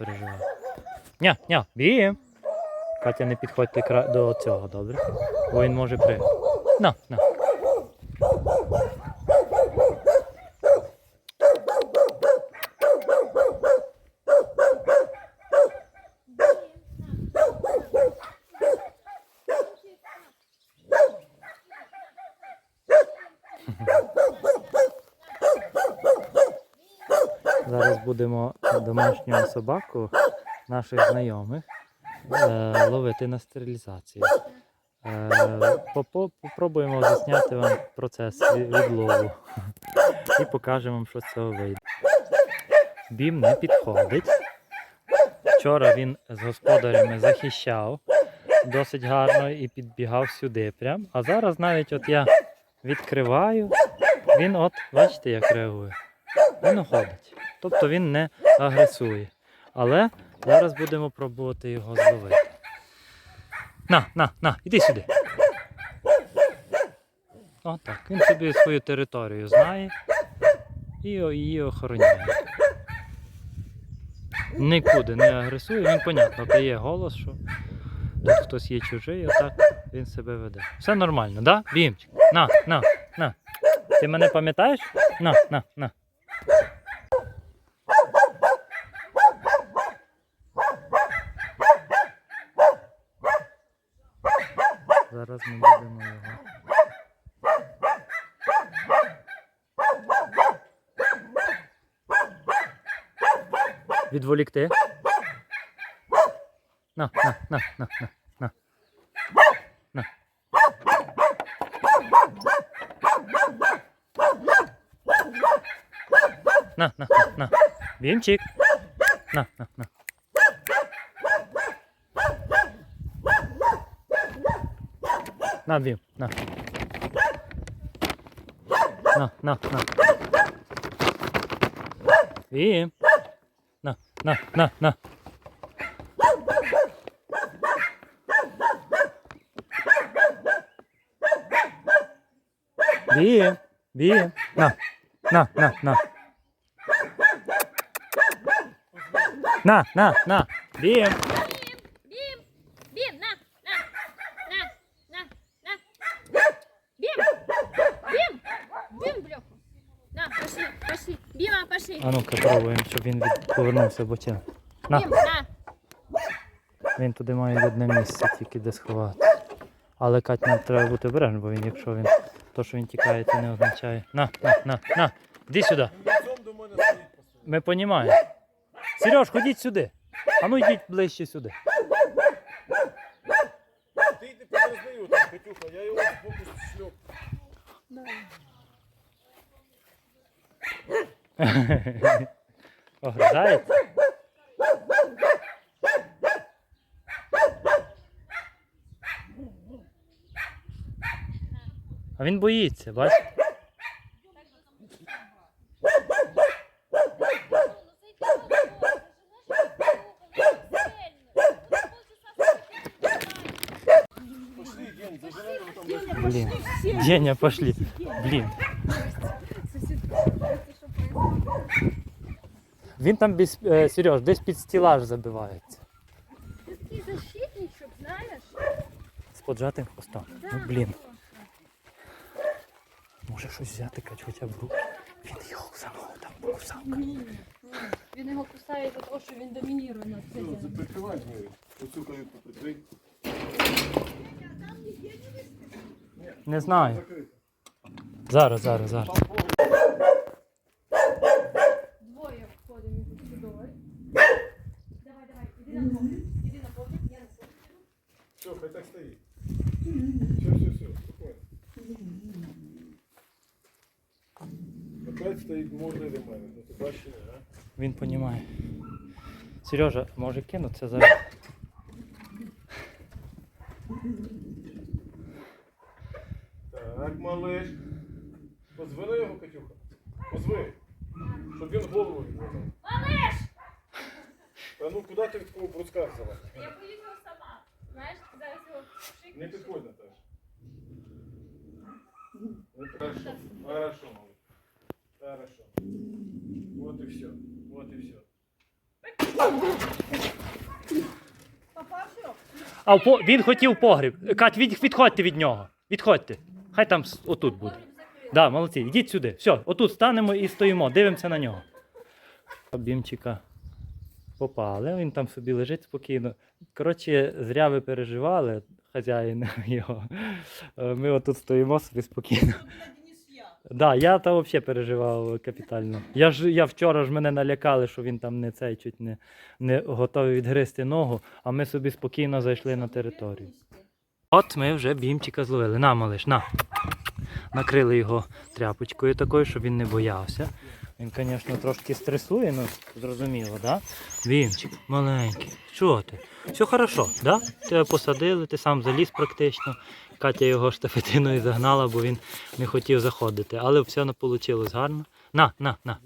переживай. Ня, ня, бім. Катя, не підходьте до цього, добре? Бо він може при. На, на. Зараз будемо домашнього собаку наших знайомих е, ловити на стерилізацію. Е, попробуємо засняти вам процес ві- відлову і покажемо вам, що з цього вийде. Бім не підходить. Вчора він з господарями захищав досить гарно і підбігав сюди прям. А зараз навіть от я відкриваю, він от, бачите, як реагує. Він уходить. Тобто він не агресує. Але зараз будемо пробувати його зловити. На, на, на, іди сюди. Отак. Він собі свою територію знає і її охороняє. Нікуди не агресує, він, понятно, дає голос, що тут хтось є чужий, отак він себе веде. Все нормально, да? Бімчик? На, на, на. Ти мене пам'ятаєш? На, на, на. Зараз ми будемо його. Відволікти. На, на, на, на, на, на. На. На, на. Бімчик. На, на, на. На, Бім, на. На, на, на. Бім. На, на, на, на. Бім, бім. На, на, на, на. На, на, на. Бім. Бім! Бім! На! На! На! На! На! Бім! Бім! Бім, бляху! На, пошли, пошли! Біма, пошли! А ну-ка пробуємо, щоб він від... повернувся бочин. На. Бім, на! Він туди має одне місце, тільки де сховати. Але Кать, нам треба бути обережним, бо він, якщо він то, що він тікає, це не означає. На, на, на, на. Іди сюди. Ми розуміємо. Сереж, ходіть сюди. А ну йдіть ближче сюди. Ти йди подознаю там, Катюха, я його збоку шльоп. Огризається? А він боїться, бач? Пошли, Ген, заженай його там до Блін. Деня, пошли. Блін. Він там без е, Сереж, десь під стілаж забивається. Такий защитничок, знаєш? З поджатим хвостом. Ну блін. Може щось взяти, кать хоча б руку. Він його кусанув, там кусавка. Він його кусає за те, що він над цим. Оцю каюту прикрий. Не знаю. Зараз, зараз, зараз. Все, хай так стоїть. Все, все, все, спокійно. Опять стоїть мордою до мене. Ну ти бачиш, а? Він понімає. Сережа, може кинутися зараз. Так, малиш. Позви на його, Катюха. Позви. Щоб він голову відводив. Малиш! Та ну куди ти від такого бруска взяла? Я поїхала сама. Знаєш, зараз його Не підходь, Наташа. Ну, Хорошо, хорошо, малыш. Хорошо. Вот и все. Вот и все. А по... він хотів погріб. Кать, від... відходьте від нього. Відходьте. Хай там отут буде. Да, молодці, йдіть сюди. Все, отут станемо і стоїмо, дивимося на нього. Бімчика попали, він там собі лежить спокійно. Коротше, зря ви переживали, хазяїн його. Е, Ми отут стоїмо собі спокійно. Да, я та взагалі переживав капітально. Я ж я вчора ж мене налякали, що він там не цей чуть не, не готовий відгризти ногу, а ми собі спокійно зайшли на територію. От ми вже бімчика зловили. На, малиш, на. Накрили його тряпочкою такою, щоб він не боявся. Він, звісно, трошки стресує, ну зрозуміло, да? Бімчик, маленький. Що ти? Все хорошо, да? Тебе посадили, ти сам заліз практично. Катя його штафетиною загнала, бо він не хотів заходити. Але все вийшло гарно. На, на, на.